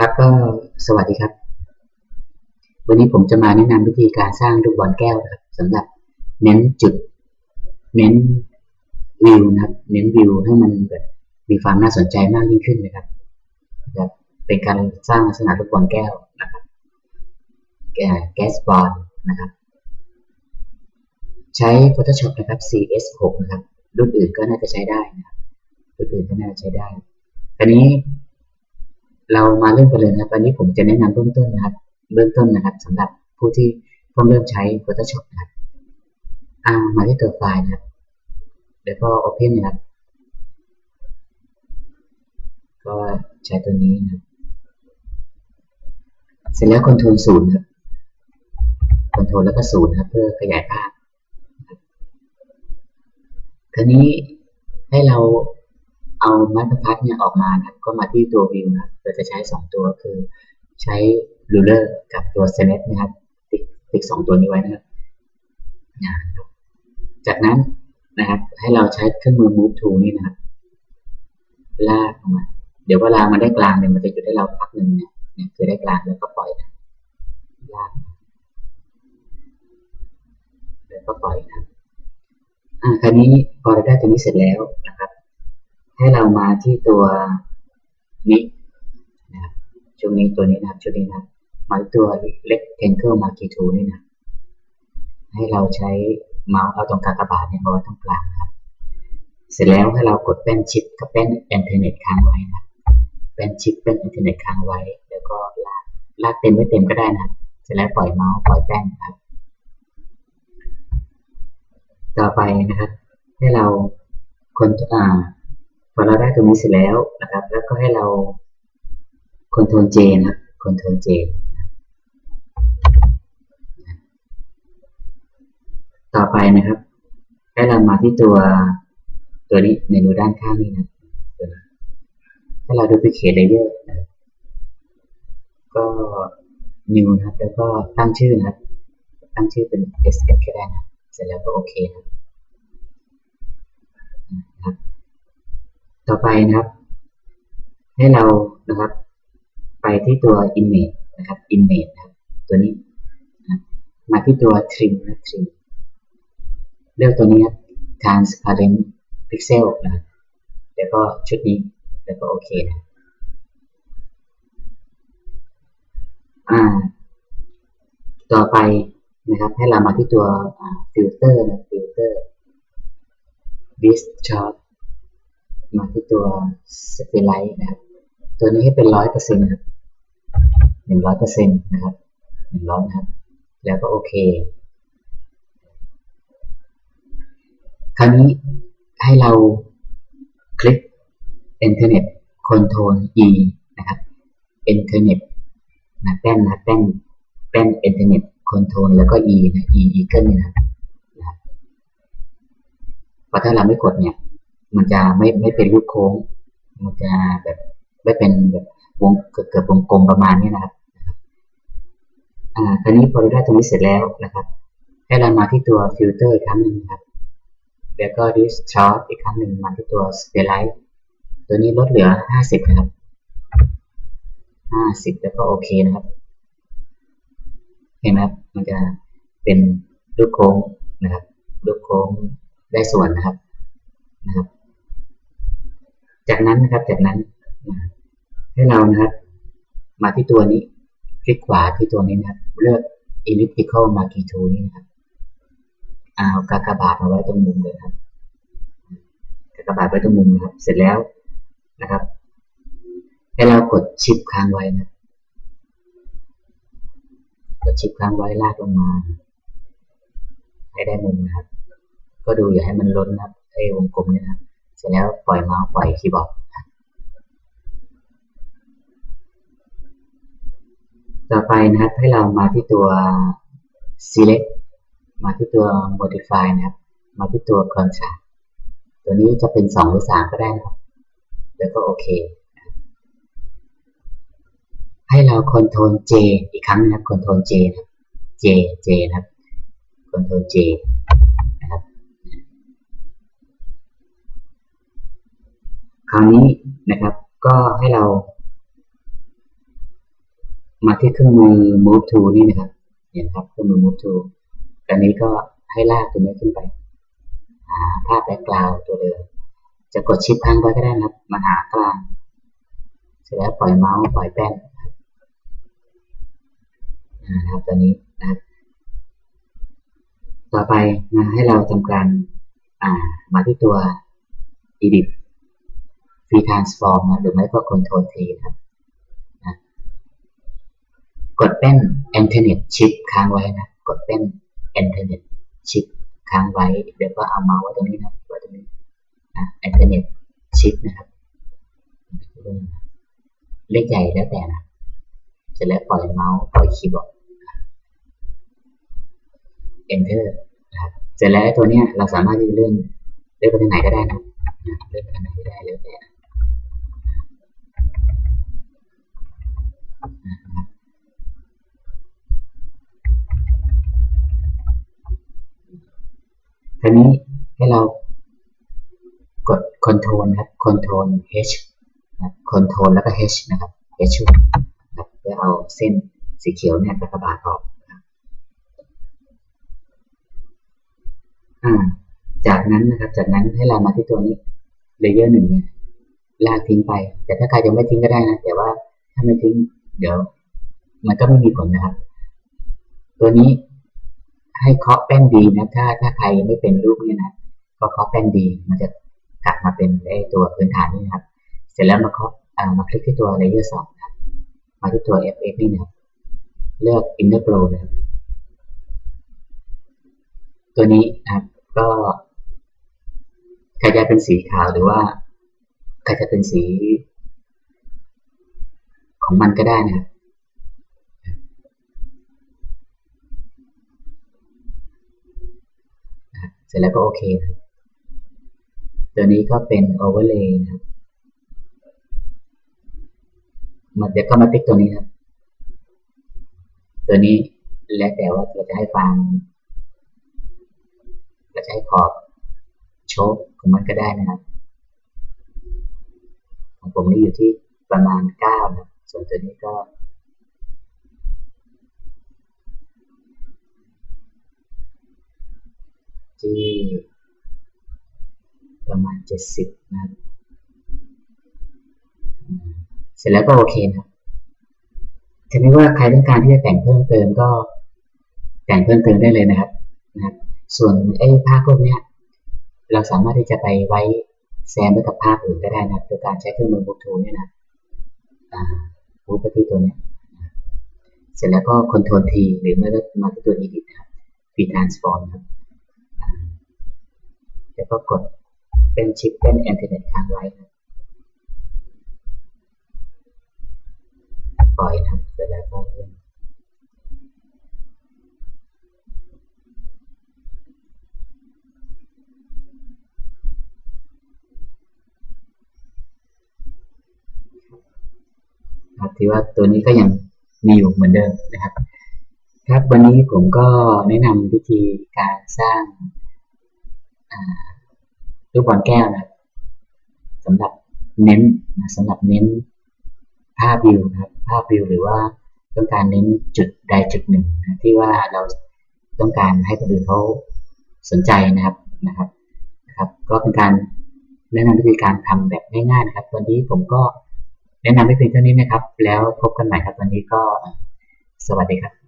ครับก็สวัสดีครับ วันนี้ผมจะมาแนะนำวิธีการสร้างลูกบอลแก้วนะครับสำหรับเน้นจุด เน้นวิวนะครับ เน้นวิวให้มันแบบมีความน่าสนใจมากยิ่งขึ้นนะครับแบบเป็นการสร้างลักษณะลูกบอลแก้วนะครับแก๊สบอลนะครับ ใช้ Photoshop นะครับ CS6 นะครับ รุ่นอื่นก็น่าจะใช้ได้นะครับรุ่นอื่นก็น่าจะใช้ได้คราวนี้ เรามาเริ่มกันเลยนะครับวันนี้ผมจะแนะนำเบื้องต้นนะครับ เบื้องต้นนะครับสำหรับผู้ที่เพิ่งเริ่มใช้ Photoshop นะครับอ่ามาที่ตัวไฟล์นะครับแล้วก็ Open นะครับ ก็ใช้ตัวนี้นะครับเสร็จแล้ว Ctrl ศูนย์ครับ Ctrl แล้วก็ศูนย์นะครับเพื่อขยายภาพคราวนี้ให้เรา เอาไม้บรรทัดเนี่ยออกมานะครับก็มาที่ตัววิวนะครับเราจะใช้ 2 ตัวคือใช้ ruler กับตัว select นะครับ ติ๊กติ๊กสองตัวนี้ไว้นะครับนะครับ จากนั้นนะครับ ให้เราใช้เครื่องมือ move tool นี่นะครับ ลากออกมา เดี๋ยวเวลามันได้กลางเนี่ยมันจะหยุดให้เราพักหนึ่งเนี่ยเนี่ยคือได้กลางแล้วก็ปล่อยนะลากแล้วก็ปล่อยนะอ่าคราวนี้พอเราได้ตัวนี้เสร็จแล้วนะครับ ให้เรามาที่ตัวนี้นะครับช่วงนี้ตัวนี้นะครับช่วงนี้นะมาตัวเล็กเทนเกิลมาคีทูนี่นะให้เราใช้เมาส์เอาตรงกากบาทเนี่ยมาไว้ตรงกลางนะครับ เสร็จแล้วให้เรากดแป้นชิปกับแป้นอินเทอร์เน็ตค้างไว้นะแป้นชิปแป้นอินเทอร์เน็ตค้างไว้ แล้วก็ลากลากเต็มไม่เต็มก็ได้นะเสร็จแล้วปล่อยเมาส์ปล่อยแป้นครับต่อไปนะครับ ให้เราคนอ่า พอเราได้ตรงนี้เสร็จแล้วนะครับ แล้วก็ให้เรา Ctrl J นะ Ctrl J ต่อไปนะครับ ให้เรามาที่ตัวตัวนี้เมนูด้านข้างนี้นะให้เรา duplicate layer นะครับก็ new นะครับ แล้วก็ตั้งชื่อนะครับ ตั้งชื่อเป็น SF ก็ได้นะ เสร็จแล้วก็โอเคนะครับ ต่อไปนะครับ ให้เรานะครับ ไปที่ตัว image นะครับ image นะครับตัวนี้นะมาที่ตัว trim นะ trim เลือกตัวนี้ครับ transparent pixel นะแล้วก็ชุดนี้แล้วก็โอเคนะอ่า ต่อไปนะครับ ให้เรามาที่ตัวฟิลเตอร์นะฟิลเตอร์ distort มาที่ตัว spotlight นะครับ ตัวนี้ให้เป็นร้อยเปอร์เซ็นต์ครับหนึ่งร้อยเปอร์เซ็นต์นะครับหนึ่งร้อยนะครับ แล้วก็โอเค คราวนี้ให้เราคลิก Internet Control E นะครับ Internet นะแป้นนะแป้นแป้น Internet Control แล้วก็ E นะ E Eagle เนี่ยนะนะเพราะถ้าเราไม่กดเนี่ย มันจะไม่ไม่เป็นรูปโค้ง มันจะแบบไม่เป็นแบบวงเกือบวงกลมประมาณนี้นะครับ อ่า คราวนี้พอเราได้ตรงนี้เสร็จแล้วนะครับ ให้เรามาที่ตัวฟิลเตอร์อีกครั้งหนึ่งครับ แล้วก็ distort อีกครั้งหนึ่งมาที่ตัว spotlight ตัวนี้ลดเหลือ50นะครับ50แล้วก็โอเคนะครับ เห็นไหมครับ มันจะเป็นรูปโค้งนะครับรูปโค้งได้ส่วนนะครับ นะครับ จากนั้นนะครับ จากนั้น ให้เรานะครับ มาที่ตัวนี้ คลิกขวาที่ตัวนี้นะครับ เลือก elliptical marquee tool นี่นะครับเอากากบาทมาไว้ตรงมุมเลยครับกากบาทไว้ตรงมุมนะครับ เสร็จแล้วนะครับ ให้เรากดชิปค้างไว้นะกดชิปค้างไว้ลากลงมา ให้ได้มุมนะครับ ก็ดูอย่าให้มันล้นนะครับไอ้วงกลมนี่นะครับ เสร็จแล้วปล่อยเมาส์ปล่อยคีย์บอร์ดต่อไปนะครับให้เรามาที่ตัว select มาที่ตัว modify นะครับ มาที่ตัว contrast ตัวนี้จะเป็น 2 หรือ 3 ก็ได้นะครับ แล้วก็โอเค ให้เรา Ctrl J อีกครั้งนะครับ Ctrl J นะครับ J J นะครับ Ctrl J นะครับ ค ราวนี้นะครับ ก็ให้เรา มาที่เครื่องมือ move to นี่นะครับเห็นครับเครื่องมือ move to ตอนนี้ก็ให้ลากตัวนี้ขึ้นไปหาภาพแบ็กกราวตัวเดิมจะกดชิปค้างไว้ก็ได้นะครับ มาหากลางเสร็จแล้วปล่อยเมาส์ปล่อยแป้นนะครับอ่านะครับตัวนี้นะครับต่อไปนะให้เราทำการามาที่ตัว edit free transform นะหรือไม่ก็ control T นะครับนะกดเป็น internet shift ค้างไว้นะ กดเป็น internet shift ค้างไว้ เดี๋ยวก็เอาเมาส์ไว้ตรงนี้นะไว้ตรงนี้นะ internet shift นะครับเลขใหญ่แล้วแต่นะเสร็จแล้วปล่อยเมาส์ปล่อยคีย์บอร์ด enter นะครับเสร็จแล้วตัวเนี้ยเราสามารถที่จะเลื่อนเลื่อนไปทางไหนก็ได้นะเลื่อนไปทางไหนก็ได้แล้วแต่ ทีนี้ให้เรากด Control นะครับ Control H นะ Control แล้วก็ H นะครับ H นะเพื่อเอาเส้นสีเขียวเนี่ยกระบาดออกอ่าจากนั้นนะครับ จากนั้นให้เรามาที่ตัวนี้เลเยอร์หนึ่งเนี่ยลากทิ้งไป แต่ถ้าใครยังไม่ทิ้งก็ได้นะ แต่ว่าถ้าไม่ทิ้งเดี๋ยว มันก็ไม่มีผลนะครับ ตัวนี้ ให้เคาะแป้นดีนะถ้าถ้าใครยังไม่เป็นรูปเนี่ยนะก็เคาะแป้นดีมันจะกลับมาเป็นไอ้ตัวพื้นฐานนี่นะครับ เสร็จแล้วมาเคาะอ่ามาคลิกที่ตัวเลเยอร์สองนะครับมาที่ตัว FX นี่นะครับ เลือก Inner Flow นะครับตัวนี้นะครับก็ใครจะเป็นสีขาวหรือว่าใครจะเป็นสี ของมันก็ได้นะครับนะครับ เสร็จแล้วก็โอเคนะครับตัวนี้ก็เป็น overlay นะครับมันเดี๋ยวก็มาติ๊กตัวนี้ครับตัวนี้แล้วแต่ว่าเราจะให้ฟังเราจะให้ขอบโชคของมันก็ได้นะครับ ของผมนี่อยู่ที่ประมาณเก้านะส่วนตัวนี้ก็ ที่ประมาณเจ็ดสิบนะครับ เสร็จแล้วก็โอเคนะครับทีนี้ว่าใครต้องการที่จะแต่งเพิ่มเติมก็แต่งเพิ่มเติมได้เลยนะครับนะครับ ส่วนไอ้ภาพพวกเนี้ยเราสามารถที่จะไปไว้แซมไว้กับภาพอื่นก็ได้นะโดยการใช้เครื่องมือ Move Tool เนี่ยนะอ่า Move ไปที่ตัวเนี้ยนะเสร็จแล้วก็ Ctrl T หรือไม่ก็มาที่ตัว Edit นะครับ Free Transform นะครับ แล้วก็กดเป็นชิปเป็น Internet ค้างไว้นะครับปล่อยนะเสร็จแล้วก็เลื่อนครับที่ว่าตัวนี้ก็ยังมีอยู่เหมือนเดิมนะครับ ครับวันนี้ผมก็แนะนำวิธีการสร้าง ลูกบอลแก้วนะสำหรับเน้นนะสำหรับเน้นภาพวิวนะครับภาพวิวหรือว่าต้องการเน้นจุดใดจุดหนึ่งนะที่ว่าเราต้องการให้คนอื่นเขาสนใจนะครับนะครับนะครับ ก็เป็นการแนะนำวิธีการทำแบบง่ายๆนะครับวันนี้ผมก็แนะนำไปเพียงเท่านี้นะครับ แล้วพบกันใหม่ครับวันนี้ก็สวัสดีครับ